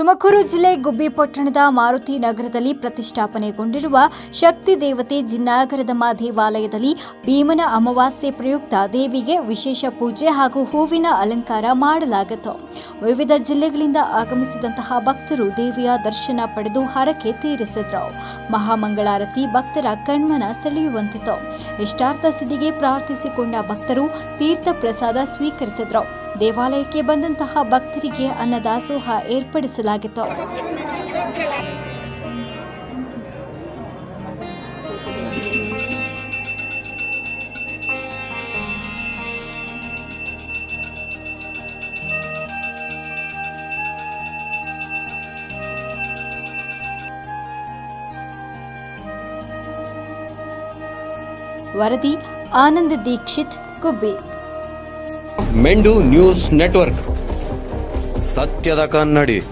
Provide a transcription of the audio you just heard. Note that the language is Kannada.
ತುಮಕೂರು ಜಿಲ್ಲೆ ಗುಬ್ಬಿ ಪಟ್ಟಣದ ಮಾರುತಿ ನಗರದಲ್ಲಿ ಪ್ರತಿಷ್ಠಾಪನೆಗೊಂಡಿರುವ ಶಕ್ತಿ ದೇವತೆ ಜಿನ್ನಾಗರದಮ್ಮ ದೇವಾಲಯದಲ್ಲಿ ಭೀಮನ ಅಮಾವಾಸ್ಯೆ ಪ್ರಯುಕ್ತ ದೇವಿಗೆ ವಿಶೇಷ ಪೂಜೆ ಹಾಗೂ ಹೂವಿನ ಅಲಂಕಾರ ಮಾಡಲಾಗಿತ್ತು. ವಿವಿಧ ಜಿಲ್ಲೆಗಳಿಂದ ಆಗಮಿಸಿದಂತಹ ಭಕ್ತರು ದೇವಿಯ ದರ್ಶನ ಪಡೆದು ಹರಕೆ ತೀರಿಸಿದ್ರು. ಮಹಾಮಂಗಳಾರತಿ ಭಕ್ತರ ಕಣ್ಮನ ಸೆಳೆಯುವಂತಿತ್ತು. ಇಷ್ಟಾರ್ಥ ಸಿದ್ಧಿಗೆ ಪ್ರಾರ್ಥಿಸಿಕೊಂಡ ಭಕ್ತರು ತೀರ್ಥ ಪ್ರಸಾದ ಸ್ವೀಕರಿಸಿದ್ರು. ದೇವಾಲಯಕ್ಕೆ ಬಂದಂತಹ ಭಕ್ತರಿಗೆ ಅನ್ನದಾಸೋಹ ಏರ್ಪಡಿಸಲಾಗಿತ್ತು. ವರದಿ ಆನಂದ ದೀಕ್ಷಿತ್ ಗುಬ್ಬಿ ಮೆಂಡು ನ್ಯೂಸ್ ನೆಟ್ವರ್ಕ್. ಸತ್ಯದ ಕನ್ನಡಿ.